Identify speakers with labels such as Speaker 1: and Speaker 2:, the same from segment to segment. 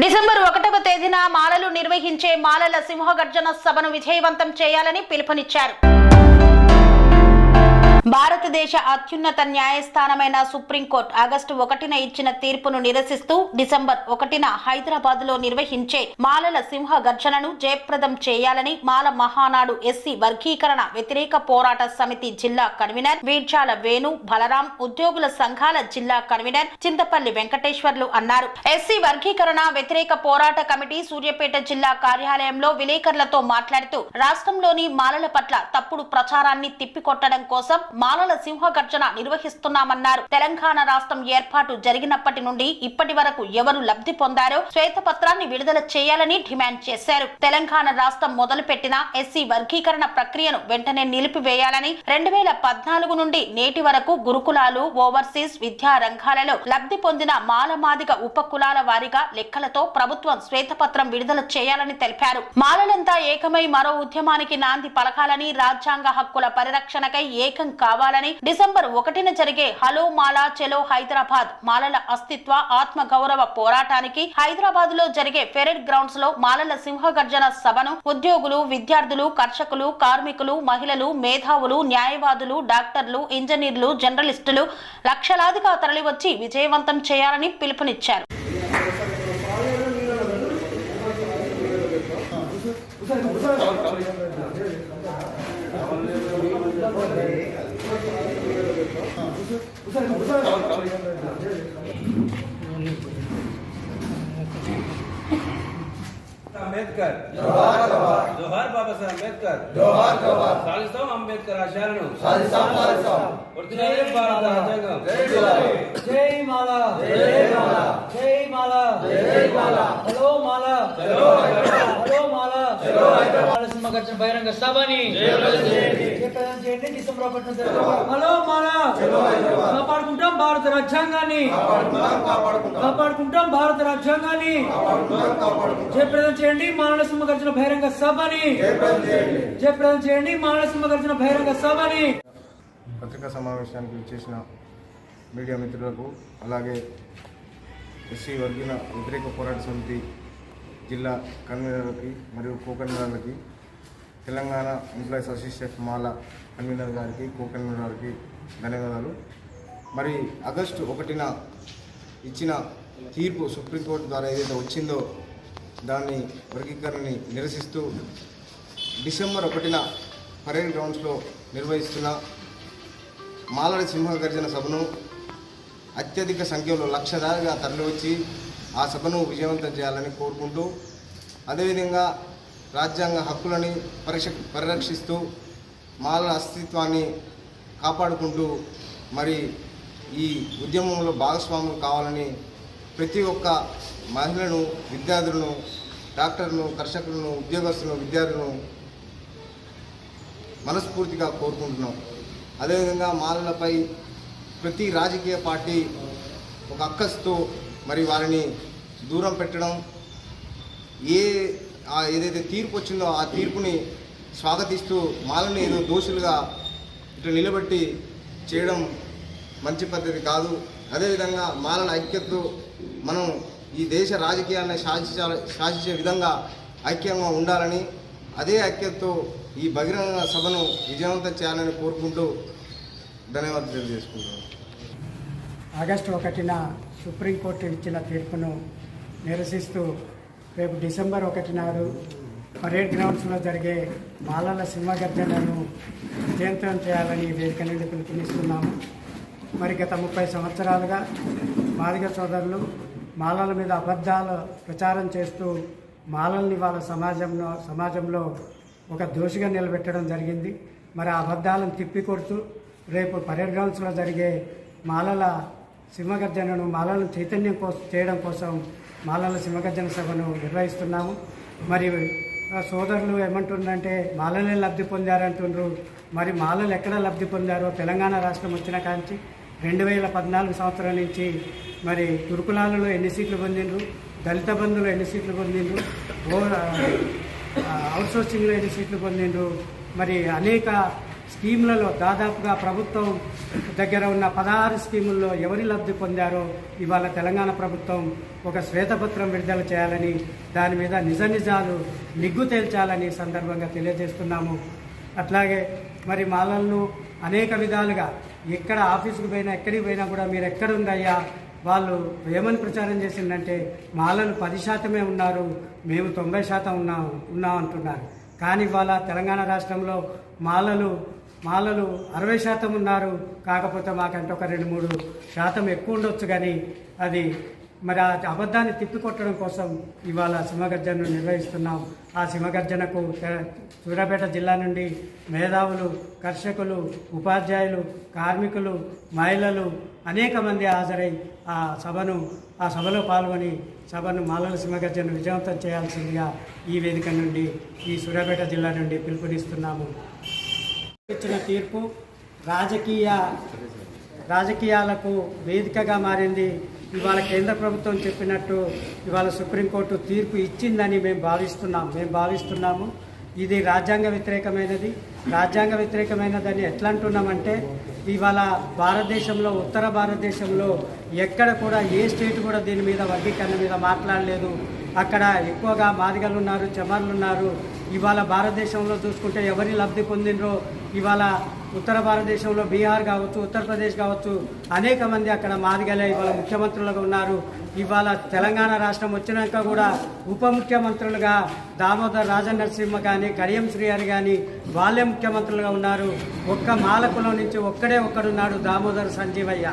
Speaker 1: December ఒకటవ తేదీన మాలలు నిర్వహించే మాలల సింహగర్జన సభను విజయవంతం చేయాలని పిలుపునిచ్చారు. భారతదేశ అత్యున్నత న్యాయస్థానమైన సుప్రీంకోర్టు ఆగస్టు ఒకటిన ఇచ్చిన తీర్పును నిరసిస్తూ డిసెంబర్ ఒకటిన హైదరాబాద్లో నిర్వహించే మాలల సింహ గర్జనను జయప్రదం చేయాలని మాల మహానాడు ఎస్సీ వర్గీకరణ వ్యతిరేక పోరాట సమితి జిల్లా కన్వీనర్ వీడ్చాల వేణు బలరాం ఉద్యోగుల సంఘాల జిల్లా కన్వీనర్ చింతపల్లి వెంకటేశ్వర్లు అన్నారు. ఎస్సీ వర్గీకరణ వ్యతిరేక పోరాట కమిటీ సూర్యాపేట జిల్లా కార్యాలయంలో విలేకరులతో మాట్లాడుతూ రాష్ట్రంలోని మాలల పట్ల తప్పుడు ప్రచారాన్ని తిప్పికొట్టడం కోసం మాలల సింహగర్జన నిర్వహిస్తున్నామన్నారు. తెలంగాణ రాష్ట్రం ఏర్పాటు జరిగినప్పటి నుండి ఇప్పటి వరకు ఎవరు లబ్ధి పొందారో శ్వేతపత్రాన్ని విడుదల చేయాలని డిమాండ్ చేశారు. తెలంగాణ రాష్ట్రం మొదలుపెట్టిన ఎస్సీ వర్గీకరణ ప్రక్రియను వెంటనే నిలిపివేయాలని రెండు వేల పద్నాలుగు నుండి నేటి వరకు గురుకులాలు ఓవర్సీస్ విద్యా రంగాలలో లబ్ధి పొందిన మాలమాదిగ ఉపకులాల వారిగా లెక్కలతో ప్రభుత్వం శ్వేతపత్రం విడుదల చేయాలని తెలిపారు. మాలలంతా ఏకమై మరో ఉద్యమానికి నాంది పలకాలని రాజ్యాంగ హక్కుల పరిరక్షణకై ఏకం కావాలని డిసెంబర్ ఒకటిన జరిగే హలో మాలా చెలో హైదరాబాద్ మాలల అస్తిత్వ ఆత్మ గౌరవ పోరాటానికి హైదరాబాద్లో జరిగే ఫెరెడ్ గ్రౌండ్స్లో మాలల సింహగర్జన సభను ఉద్యోగులు విద్యార్థులు కర్షకులు కార్మికులు మహిళలు మేధావులు న్యాయవాదులు డాక్టర్లు ఇంజనీర్లు జర్నలిస్టులు లక్షలాదిగా తరలివచ్చి విజయవంతం చేయాలని పిలుపునిచ్చారు.
Speaker 2: అంబేద్కర్ జోహార్ బాబాసాహెబ్ అంబేద్కర్ జోహార్ జోహార్ సాధిస్తాం అంబేద్కర్ ఆశయాలను సాధిస్తాం సాధిస్తాం వర్ధిల్లాలి భారత రాజ్యాంగం
Speaker 3: జై మాల జై మాల జై మాల జై మాల హలో మాల
Speaker 2: చలో హైదరాబాద్.
Speaker 3: హలో మాల చలో సింహగర్జన బహిరంగ సభని. హలో కాపాడుకుంటాం భారత రాజ్యాంగాన్ని. కాపాడుకుంటాం భారత రాజ్యాంగాన్ని. జయప్రదం చేయండి మానవ సింహగర్జన బహిరంగ సభని. జయప్రదం చేయండి మానవ సింహగర్జన బహిరంగ సభని.
Speaker 4: పత్రికా సమావేశానికి విచ్చేసిన మీడియా మిత్రులకు అలాగే ఎస్సీ వర్గీన వ్యతిరేక పోరాట సమితి జిల్లా కన్వీనర్లకి మరియు కో కన్వీనర్లకి తెలంగాణ ఎంప్లాయీస్ అసోసియేషన్ మాల కన్వీనర్ గారికి కో కన్వీనర్ గారికి ధన్యవాదాలు. మరి ఆగస్టు ఒకటిన ఇచ్చిన తీర్పు సుప్రీంకోర్టు ద్వారా ఏదైతే వచ్చిందో దాన్ని వర్గీకరణని నిరసిస్తూ డిసెంబర్ ఒకటిన పరేడ్ గ్రౌండ్స్లో నిర్వహిస్తున్న మాలడి సింహగర్జన సభను అత్యధిక సంఖ్యలో లక్షదారిగా తరలివచ్చి ఆ సభను విజయవంతం చేయాలని కోరుకుంటూ అదేవిధంగా రాజ్యాంగ హక్కులని పరిరక్ష పరిరక్షిస్తూ మాల అస్తిత్వాన్ని కాపాడుకుంటూ మరి ఈ ఉద్యమంలో భాగస్వాములు కావాలని ప్రతి ఒక్క మహిళను విద్యార్థులను డాక్టర్లను కర్షకులను ఉద్యోగస్తులను విద్యార్థులను మనస్ఫూర్తిగా కోరుకుంటున్నాం. అదేవిధంగా మాలలపై ప్రతి రాజకీయ పార్టీ ఒక అక్కస్తో మరి వారిని దూరం పెట్టడం ఏ ఏదైతే తీర్పు వచ్చిందో ఆ తీర్పుని స్వాగతిస్తూ మాలని ఏదో దోషులుగా ఇట్లా నిలబెట్టి చేయడం మంచి పద్ధతి కాదు. అదేవిధంగా మాలన ఐక్యతతో మనం ఈ దేశ రాజకీయాన్ని శాసించాలి శాసించే విధంగా ఐక్యంగా ఉండాలని అదే ఐక్యతతో ఈ బహిరంగ సభను విజయవంతం చేయాలని కోరుకుంటూ ధన్యవాదాలు తెలియజేసుకుంటున్నాను.
Speaker 5: ఆగస్టు ఒకటిన సుప్రీంకోర్టు ఇచ్చిన తీర్పును నిరసిస్తూ రేపు డిసెంబర్ ఒకటి నాడు పరేడ్ గ్రౌండ్స్లో జరిగే మాలల సింహగర్జనను విజయవంతం చేయాలని వేదిక నుండి పిలుపునిస్తున్నాము. మరి గత ముప్పై సంవత్సరాలుగా మాదిగ సోదరులు మాలల మీద అబద్ధాలు ప్రచారం చేస్తూ మాలల్ని వాళ్ళ సమాజంలో సమాజంలో ఒక దోషిగా నిలబెట్టడం జరిగింది. మరి ఆ అబద్ధాలను తిప్పికొడుతూ రేపు పరేడ్ గ్రౌండ్స్లో జరిగే మాలల సింహగర్జనను మాలలను చైతన్యం కోసం చేయడం కోసం మాలల సింహగర్జన సభను నిర్వహిస్తున్నాము. మరి సోదరులు ఏమంటుండ్రంటే మాలలే లబ్ధి పొందారంటుండ్రు. మరి మాలలు ఎక్కడ లబ్ధి పొందారో తెలంగాణ రాష్ట్రం వచ్చిన కాంచి రెండు వేల పద్నాలుగు సంవత్సరం నుంచి మరి గురుకులాలలో ఎన్ని సీట్లు పొందిండ్రు? దళిత బంధువులు ఎన్ని సీట్లు పొందిండ్రు? ఓ అవుట్సోర్సింగ్లో ఎన్ని సీట్లు పొందిండ్రు? మరి అనేక స్కీములలో దాదాపుగా ప్రభుత్వం దగ్గర ఉన్న పదహారు స్కీముల్లో ఎవరి లబ్ధి పొందారో ఇవాళ తెలంగాణ ప్రభుత్వం ఒక శ్వేతపత్రం విడుదల చేయాలని దాని మీద నిజ నిజాలు నిగ్గు తేల్చాలని సందర్భంగా తెలియజేస్తున్నాము. అట్లాగే మరి మాలలను అనేక విధాలుగా ఎక్కడ ఆఫీసుకు పోయినా ఎక్కడికి పోయినా కూడా మీరు ఎక్కడుందయ్యా? వాళ్ళు ఏమని ప్రచారం చేసిందంటే మాలలు పది శాతమే ఉన్నారు మేము తొంభై శాతం ఉన్నాం ఉన్నాం అంటున్నారు. కానీ ఇవాళ తెలంగాణ రాష్ట్రంలో మాలలు మాలలు అరవై శాతం ఉన్నారు. కాకపోతే మాకంటే ఒక రెండు మూడు శాతం ఎక్కువ ఉండొచ్చు కానీ అది మరి ఆ అబద్ధాన్ని తిప్పికొట్టడం కోసం ఇవాళ సింహగర్జనను నిర్వహిస్తున్నాం. ఆ సింహగర్జనకు తె- సూర్యాపేట జిల్లా నుండి మేధావులు కర్షకులు ఉపాధ్యాయులు కార్మికులు మహిళలు అనేక మంది హాజరై ఆ సభను ఆ సభలో పాల్గొని సభను మాలల సింహగర్జన విజయవంతం చేయాల్సిందిగా ఈ వేదిక నుండి ఈ సూర్యాపేట జిల్లా నుండి పిలుపునిస్తున్నాము. ఇచ్చిన తీర్పు రాజకీయ రాజకీయాలకు వేదికగా మారింది. ఇవాళ కేంద్ర ప్రభుత్వం చెప్పినట్టు ఇవాళ సుప్రీంకోర్టు తీర్పు ఇచ్చిందని మేము భావిస్తున్నాం. మేము భావిస్తున్నాము. ఇది రాజ్యాంగ వ్యతిరేకమైనది. రాజ్యాంగ వ్యతిరేకమైనదని ఎట్లా అంటున్నామంటే ఇవాళ భారతదేశంలో ఉత్తర భారతదేశంలో ఎక్కడ కూడా ఏ స్టేట్ కూడా దీని మీద వర్గీకరణ మీద మాట్లాడలేదు. అక్కడ ఎక్కువగా మాదిగలు ఉన్నారు చెమర్లు ఉన్నారు ఇవాళ భారతదేశంలో చూసుకుంటే ఎవరి లబ్ధి పొందినరో ఇవాళ ఉత్తర భారతదేశంలో బీహార్ కావచ్చు ఉత్తరప్రదేశ్ కావచ్చు అనేక మంది అక్కడ మాదిగలే ఇవాళ ముఖ్యమంత్రులుగా ఉన్నారు. ఇవాళ తెలంగాణ రాష్ట్రం వచ్చినాక కూడా ఉప ముఖ్యమంత్రులుగా దామోదర్ రాజనరసింహ కానీ కడియం శ్రీహరి కానీ వాళ్ళే ముఖ్యమంత్రులుగా ఉన్నారు. ఒక్క మాలకులం నుంచి ఒక్కడే ఒక్కడున్నాడు దామోదర్ సంజీవయ్య.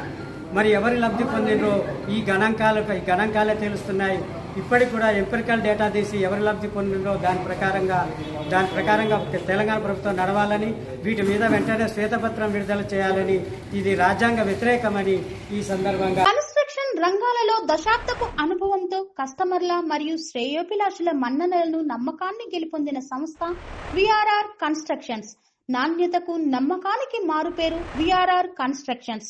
Speaker 5: మరి ఎవరి లబ్ధి పొందినరో ఈ గణాంకాలకు ఈ గణాంకాలే తెలుస్తున్నాయి. ఇప్పటికి కూడా ఎంపిరికల్ డేటా తీసి ఎవరు లబ్ధి పొందిందో దాని ప్రకారంగా దాని ప్రకారంగా తెలంగాణ ప్రభుత్వం నడవాలని వీటి మీద వెంటనే శ్వేతపత్రం విడుదల చేయాలని ఇది రాజ్యాంగ వ్యతిరేకమని ఈ సందర్భంగా
Speaker 1: కన్స్ట్రక్షన్ రంగాలలో దశాబ్దపు అనుభవంతో కస్టమర్ల మరియు శ్రేయోభిలాషుల మన్ననలను నమ్మకాన్ని గెలుపొందిన సంస్థ విఆర్ఆర్ కన్స్ట్రక్షన్స్. నాణ్యతకు నమ్మకానికి మారుపేరు VRR constructions.